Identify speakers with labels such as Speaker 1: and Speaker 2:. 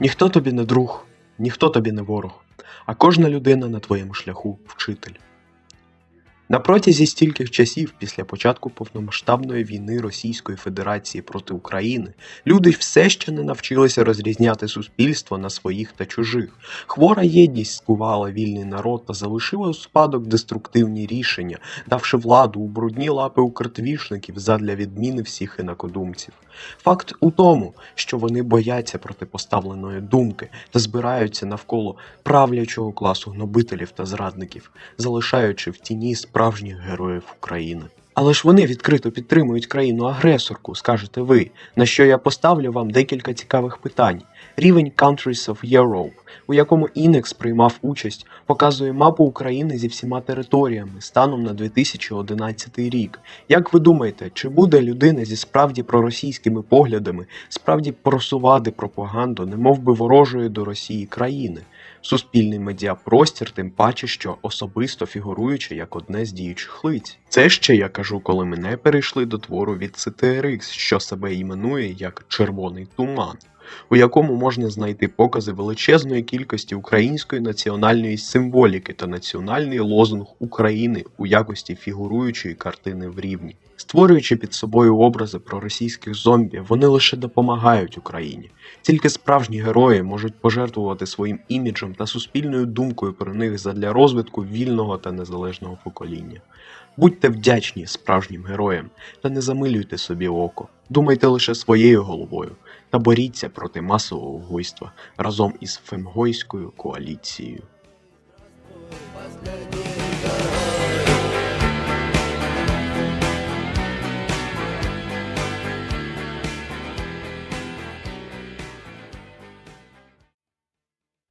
Speaker 1: Ніхто тобі не друг, ніхто тобі не ворог, а кожна людина на твоєму шляху вчитель. На протязі стільких часів після початку повномасштабної війни Російської Федерації проти України люди все ще не навчилися розрізняти суспільство на своїх та чужих. Хвора єдність скувала вільний народ та залишила у спадок деструктивні рішення, давши владу у брудні лапи укртвішників задля відміни всіх інакодумців. Факт у тому, що вони бояться протипоставленої думки та збираються навколо правлячого класу гнобителів та зрадників, залишаючи в тіні справжніх героїв України. Але ж вони відкрито підтримують країну-агресорку, скажете ви, на що я поставлю вам декілька цікавих питань. Рівень Countries of Europe, у якому Інекс приймав участь, показує мапу України зі всіма територіями станом на 2011 рік. Як ви думаєте, чи буде людина зі справді проросійськими поглядами справді просувати пропаганду, немов би ворожої до Росії країни? Суспільний медіапростір, тим паче, що особисто фігуруючи як одне з діючих лиць. Це ще я кажу, коли мене перейшли до твору від CTRX, що себе іменує як Червоний туман. У якому можна знайти покази величезної кількості української національної символіки та національний лозунг України у якості фігуруючої картини в рівні. Створюючи під собою образи про російських зомбі, вони лише допомагають Україні. Тільки справжні герої можуть пожертвувати своїм іміджем та суспільною думкою про них задля розвитку вільного та незалежного покоління. Будьте вдячні справжнім героям та не замилюйте собі око. Думайте лише своєю головою та боріться проти масового вбивства разом із Фемгойською коаліцією.